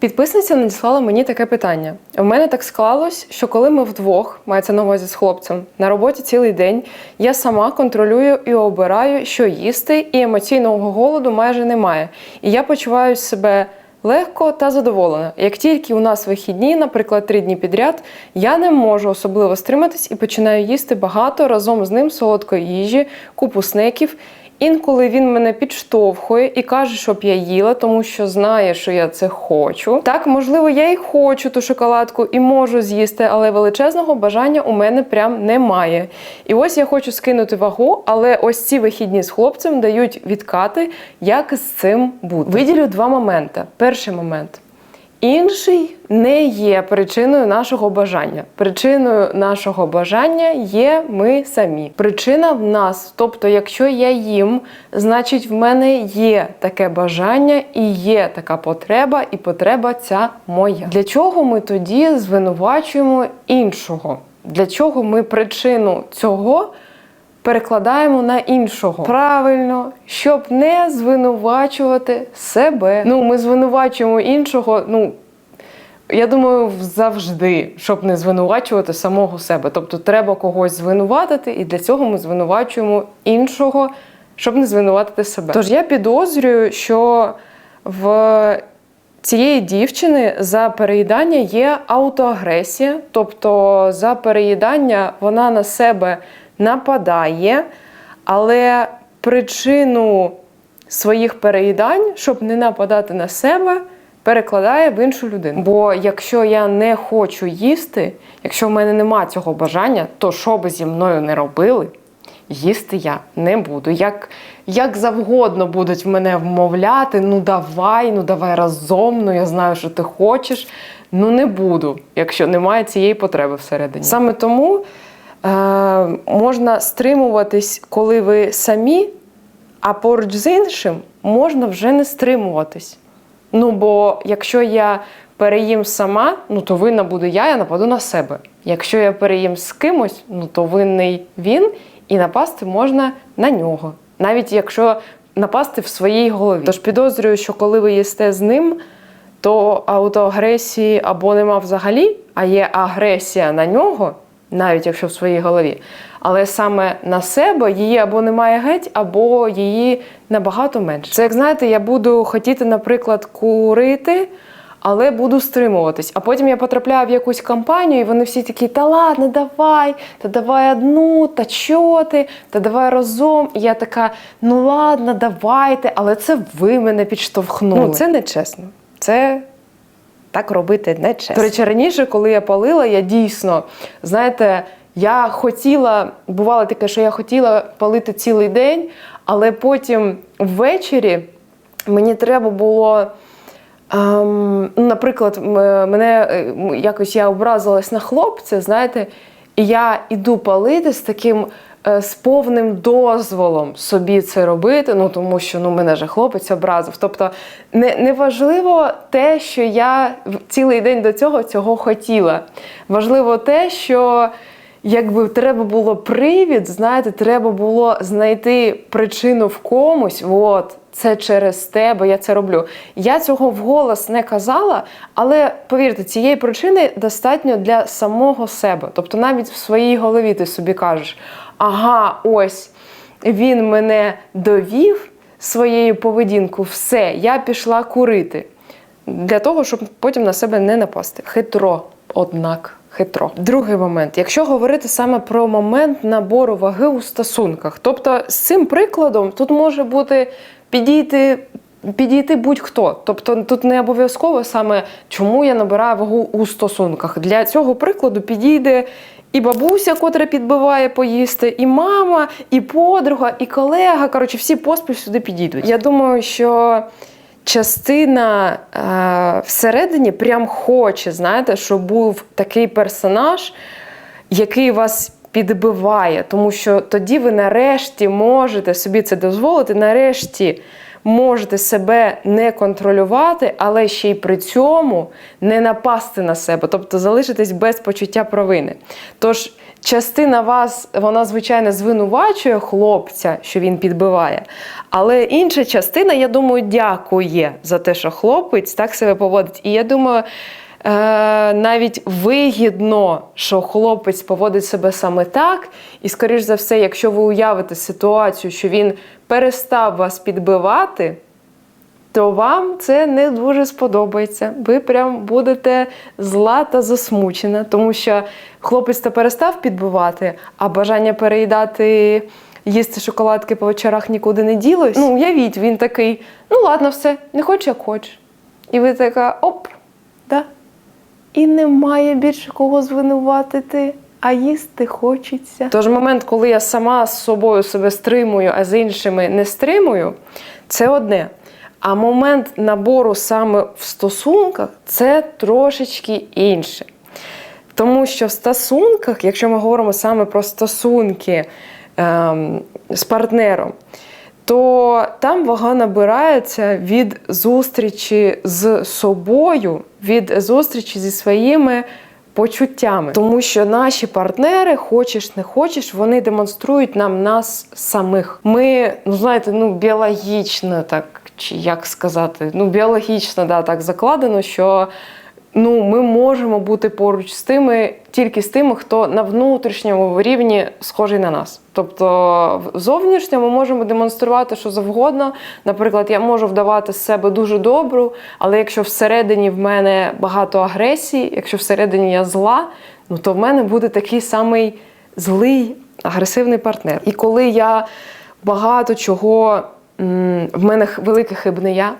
Підписниця надіслала мені таке питання. У мене так склалось, що коли ми вдвох, мається на увазі з хлопцем, на роботі цілий день, я сама контролюю і обираю, що їсти, і емоційного голоду майже немає. І я почуваю себе легко та задоволена. Як тільки у нас вихідні, наприклад, три дні підряд, я не можу особливо стриматись і починаю їсти багато разом з ним солодкої їжі, купу снеків. Інколи він мене підштовхує і каже, щоб я їла, тому що знає, що я це хочу. Так, можливо, я і хочу ту шоколадку і можу з'їсти, але величезного бажання у мене прям немає. І ось я хочу скинути вагу, але ось ці вихідні з хлопцем дають відкати, як з цим бути. Виділю два моменти. Перший момент. Інший не є причиною нашого бажання. Причиною нашого бажання є ми самі. Причина в нас, тобто, якщо я їм, значить в мене є таке бажання і є така потреба, і потреба ця моя. Для чого ми тоді звинувачуємо іншого? Для чого ми причину цього? Перекладаємо на іншого. Правильно, щоб не звинувачувати себе. Ну, ми звинувачуємо іншого, ну. Я думаю, завжди, щоб не звинувачувати самого себе. Тобто треба когось звинуватити, і для цього ми звинувачуємо іншого, щоб не звинуватити себе. Тож я підозрюю, що в цієї дівчини за переїдання є аутоагресія, тобто за переїдання вона на себе нападає, але причину своїх переїдань, щоб не нападати на себе, перекладає в іншу людину. Бо якщо я не хочу їсти, якщо в мене нема цього бажання, то що би зі мною не робили, їсти я не буду. Як, як завгодно будуть мене вмовляти, ну давай, ну давай разом, ну я знаю, що ти хочеш. Ну не буду, якщо немає цієї потреби всередині. Саме тому можна стримуватись, коли ви самі, а поруч з іншим можна вже не стримуватись. Ну, бо якщо я переїм сама, ну то винна буду я, я нападу на себе. Якщо я переїм з кимось, ну то винний він, і напасти можна на нього, навіть якщо напасти в своїй голові. Тож підозрюю, що коли ви їсте з ним, то аутоагресії або нема взагалі, а є агресія на нього, навіть якщо в своїй голові. Але саме на себе її або немає геть, або її набагато менше. Це як знаєте, я буду хотіти, наприклад, курити. Але буду стримуватись. А потім я потрапляю в якусь компанію, і вони всі такі, та ладно, давай, та давай одну, та чо ти, та давай разом. І я така, ну ладно, давайте, але це ви мене підштовхнули. Ну, це нечесно. Це так робити нечесно. До речі, раніше, коли я палила, я дійсно, знаєте, я хотіла, бувало таке, що я хотіла палити цілий день, але потім ввечері мені треба було. Ем, ну, наприклад, мене е, якось я образилась на хлопця, знаєте, і я іду палити з таким е, з повним дозволом собі це робити, ну тому що ну, мене же хлопець образив. Тобто не, не важливо те, що я цілий день до цього цього хотіла. Важливо те, що якби треба було привід, знаєте, треба було знайти причину в комусь. От, це через тебе, я це роблю. Я цього вголос не казала, але повірте, цієї причини достатньо для самого себе. Тобто навіть в своїй голові ти собі кажеш: ага, ось він мене довів своєю поведінкою, все, я пішла курити. Для того, щоб потім на себе не напасти. Хитро, однак. Хитро. Другий момент, якщо говорити саме про момент набору ваги у стосунках, тобто з цим прикладом тут може бути підійти. Підійти будь-хто. Тобто тут не обов'язково саме чому я набираю вагу у стосунках. Для цього прикладу підійде і бабуся, котра підбиває поїсти, і мама, і подруга, і колега. Коротше, всі поспіль сюди підійдуть. Я думаю, що частина е, всередині прям хоче, знаєте, щоб був такий персонаж, який вас підбиває, тому що тоді ви нарешті можете собі це дозволити, нарешті можете себе не контролювати, але ще й при цьому не напасти на себе, тобто залишитись без почуття провини. Тож частина вас, вона, звичайно, звинувачує хлопця, що він підбиває. Але інша частина, я думаю, дякує за те, що хлопець так себе поводить. І я думаю. Е, навіть вигідно, що хлопець поводить себе саме так, і, скоріш за все, якщо ви уявите ситуацію, що він перестав вас підбивати, то вам це не дуже сподобається. Ви прям будете зла та засмучена, тому що хлопець то перестав підбивати, а бажання переїдати. Їсти шоколадки по вечорах нікуди не ділось. Ну, уявіть, він такий: ну ладно, все, не хочеш, як хочеш. І ви така, оп, да. І немає більше кого звинуватити, а їсти хочеться. Тож момент, коли я сама з собою себе стримую, а з іншими не стримую, це одне. А момент набору саме в стосунках це трошечки інше. Тому що в стосунках, якщо ми говоримо саме про стосунки ем, з партнером, то там вага набирається від зустрічі з собою, від зустрічі зі своїми почуттями. Тому що наші партнери, хочеш не хочеш, вони демонструють нам нас самих. Ми, ну знаєте, ну біологічно так, чи як сказати, ну біологічно да, так закладено, що ну, ми можемо бути поруч з тими, тільки з тими, хто на внутрішньому рівні схожий на нас. Тобто, в зовнішньому ми можемо демонструвати що завгодно. Наприклад, я можу вдавати з себе дуже добру, але якщо всередині в мене багато агресії, якщо всередині я зла, ну то в мене буде такий самий злий, агресивний партнер. І коли я багато чого, в мене велике хибне я,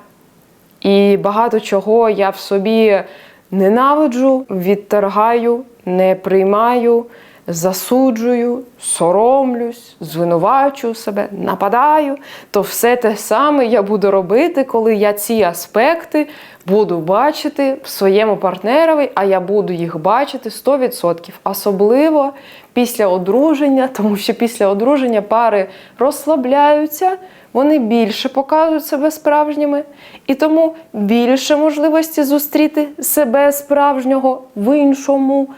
і багато чого я в собі ненавиджу, відторгаю, не приймаю, засуджую, соромлюсь, звинувачую себе, нападаю, то все те саме я буду робити, коли я ці аспекти буду бачити в своєму партнерові, а я буду їх бачити 100%. Особливо після одруження, тому що після одруження пари розслабляються, вони більше показують себе справжніми, і тому більше можливості зустріти себе справжнього в іншому.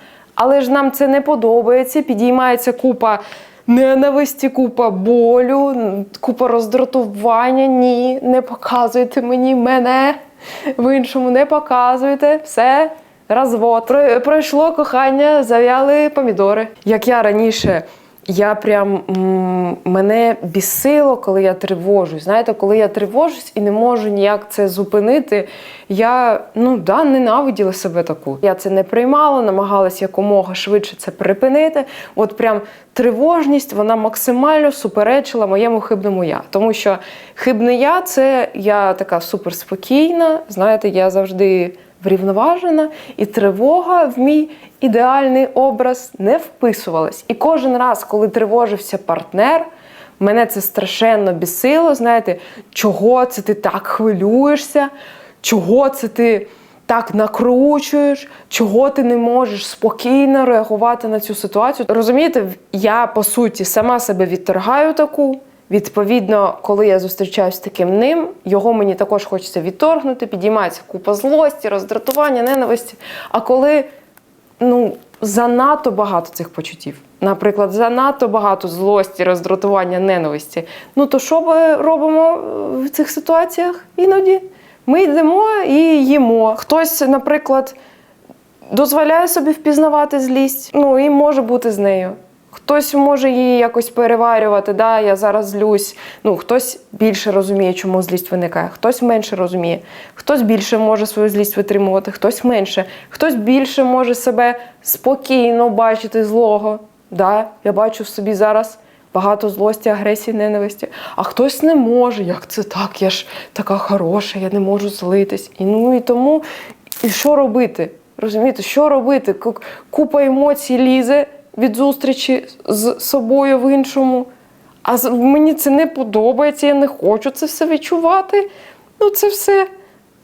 Але ж нам це не подобається. Підіймається купа ненависті, купа болю, купа роздратування. Ні, не показуйте мені мене. В іншому не показуйте. Все, розвод. Пройшло кохання, зав'яли помідори. Як я раніше. Я прям мене бісило, коли я тривожусь. Знаєте, коли я тривожусь і не можу ніяк це зупинити, я ну да, ненавиділа себе таку. Я це не приймала, намагалась якомога швидше це припинити. От прям тривожність вона максимально суперечила моєму хибному я. Тому що хибне я це я така суперспокійна. Знаєте, я завжди врівноважена, і тривога в мій ідеальний образ не вписувалась. І кожен раз, коли тривожився партнер, мене це страшенно бісило. Знаєте, чого це ти так хвилюєшся? Чого це ти так накручуєш? Чого ти не можеш спокійно реагувати на цю ситуацію? Розумієте, я по суті сама себе відторгаю таку. Відповідно, коли я зустрічаюсь з таким ним, його мені також хочеться відторгнути, підіймається купа злості, роздратування, ненависті. А коли ну, занадто багато цих почуттів, наприклад, занадто багато злості, роздратування, ненависті, ну то що ми робимо в цих ситуаціях іноді? Ми йдемо і їмо. Хтось, наприклад, дозволяє собі впізнавати злість, ну і може бути з нею. Хтось може її якось переварювати, да, я зараз злюсь. Ну, хтось більше розуміє, чому злість виникає, хтось менше розуміє, хтось більше може свою злість витримувати, хтось менше, хтось більше може себе спокійно бачити злого. Да, я бачу в собі зараз багато злості, агресії, ненависті. А хтось не може. Як це так? Я ж така хороша, я не можу злитись. І ну і тому, і що робити? Розумієте, що робити? Купа емоцій лізе від зустрічі з собою в іншому. А мені це не подобається, я не хочу це все відчувати. Ну, це все.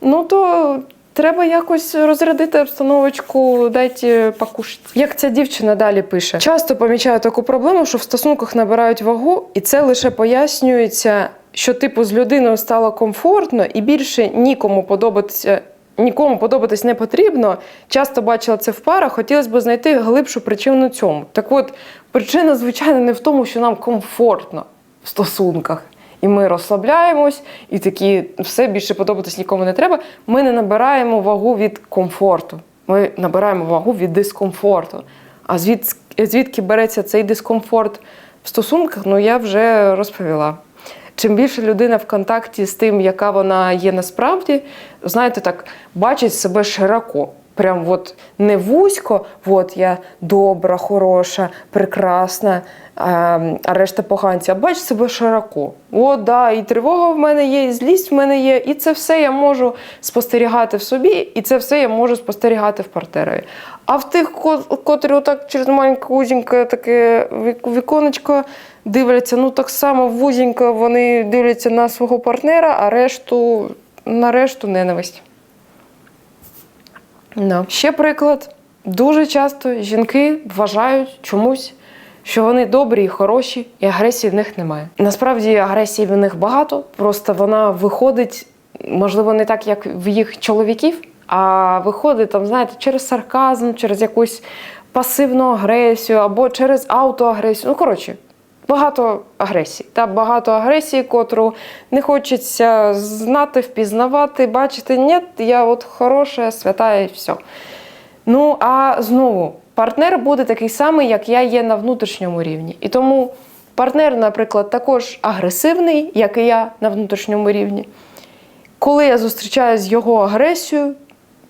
Ну то треба якось розрядити обстановочку, дайте покушати. Як ця дівчина далі пише: часто помічаю таку проблему, що в стосунках набирають вагу, і це лише пояснюється, що типу з людиною стало комфортно і більше нікому подобатися. Нікому подобатись не потрібно. Часто бачила це в парах, хотілося б знайти глибшу причину цьому. Так от, причина, звичайно, не в тому, що нам комфортно в стосунках. І ми розслабляємось, і такі все більше подобатись нікому не треба. Ми не набираємо вагу від комфорту. Ми набираємо вагу від дискомфорту. А звід, звідки береться цей дискомфорт в стосунках, ну я вже розповіла. Чим більше людина в контакті з тим, яка вона є насправді, знаєте, так бачить себе широко. Прям от не вузько, от я добра, хороша, прекрасна, а, а решта поганці, а бачить себе широко. От, да, і тривога в мене є, і злість в мене є, і це все я можу спостерігати в собі, і це все я можу спостерігати в партнерові. А в тих, котрі отак через маленьке вузеньке таке віконечко дивляться, ну так само вузенько вони дивляться на свого партнера, а решту на решту ненависть. Да. Ще приклад. Дуже часто жінки вважають чомусь, що вони добрі і хороші, і агресії в них немає. Насправді агресії в них багато, просто вона виходить, можливо, не так, як в їх чоловіків, а виходить там, знаєте, через сарказм, через якусь пасивну агресію або через автоагресію. Ну, коротше, багато агресії. Та багато агресії, котру не хочеться знати, впізнавати, бачити. Ні, я от хороша, свята і все. Ну, а знову, партнер буде такий самий, як я є на внутрішньому рівні. І тому партнер, наприклад, також агресивний, як і я на внутрішньому рівні. Коли я зустрічаюся з його агресією,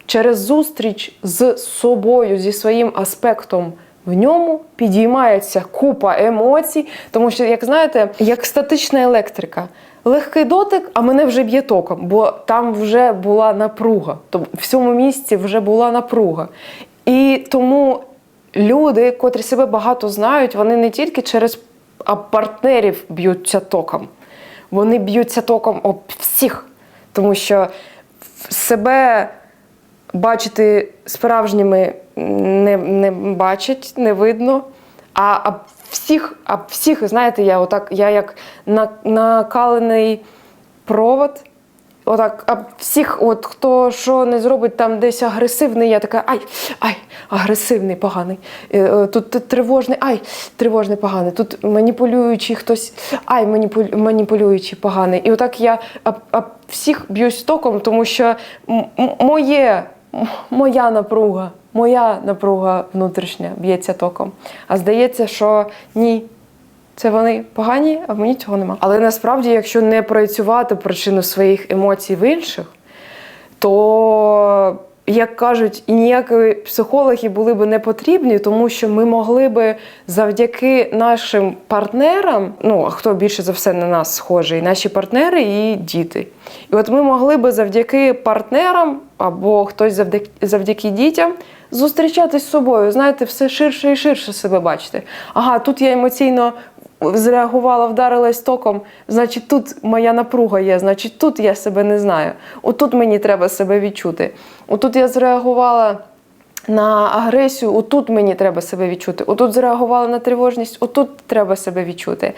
через зустріч з собою, зі своїм аспектом в ньому підіймається купа емоцій, тому що, як знаєте, як статична електрика. Легкий дотик, а мене вже б'є током, бо там вже була напруга. Тобто в цьому місці вже була напруга. І тому люди, котрі себе багато знають, вони не тільки через партнерів б'ються током, вони б'ються током об всіх. Тому що себе бачити справжніми не, не бачать, не видно. А, а всіх, а всіх, знаєте, я отак, я як на, накалений провод. Отак, а всіх, от хто що не зробить там десь агресивний, я така, ай, ай, агресивний, поганий. Е, е, Тут, тривожний, ай, тривожний, поганий. Тут маніпулюючий хтось, ай, маніпулю, маніпулюючий, поганий. І отак я а, а всіх б'юсь током, тому що моє, моя напруга, моя напруга внутрішня б'ється током. А здається, що ні, це вони погані, а в мені цього нема. Але насправді, якщо не проєцювати причину своїх емоцій в інших, то, як кажуть, і ніякі психологи були б не потрібні, тому що ми могли би завдяки нашим партнерам, ну а хто більше за все на нас схожий, наші партнери і діти. І от ми могли би завдяки партнерам або хтось завдяки, завдяки дітям зустрічатись з собою, знаєте, все ширше і ширше себе бачити. Ага, тут я емоційно зреагувала, вдарилась током, значить, тут моя напруга є, значить, тут я себе не знаю. Отут мені треба себе відчути. Отут я зреагувала на агресію, отут мені треба себе відчути. Отут зреагувала на тривожність, отут треба себе відчути.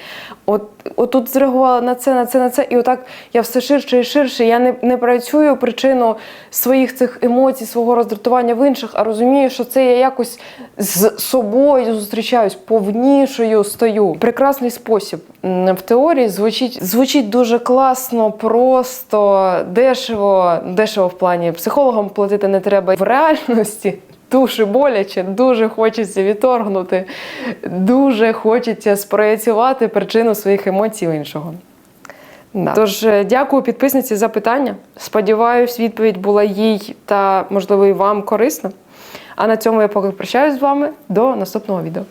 От, отут зреагувала на це, на це, на це. І отак я все ширше і ширше. Я не, не працюю причину своїх цих емоцій, свого роздратування в інших, а розумію, що це я якось з собою зустрічаюсь, повнішою стою. Прекрасний спосіб в теорії звучить, звучить дуже класно, просто, дешево, дешево в плані психологам платити не треба в реальності. Дуже боляче, дуже хочеться відторгнути, дуже хочеться спроєцювати причину своїх емоцій іншого. Да. Тож е, дякую підписниці за питання. Сподіваюсь, відповідь була їй та, можливо, і вам корисна. А на цьому я поки прощаюсь з вами до наступного відео.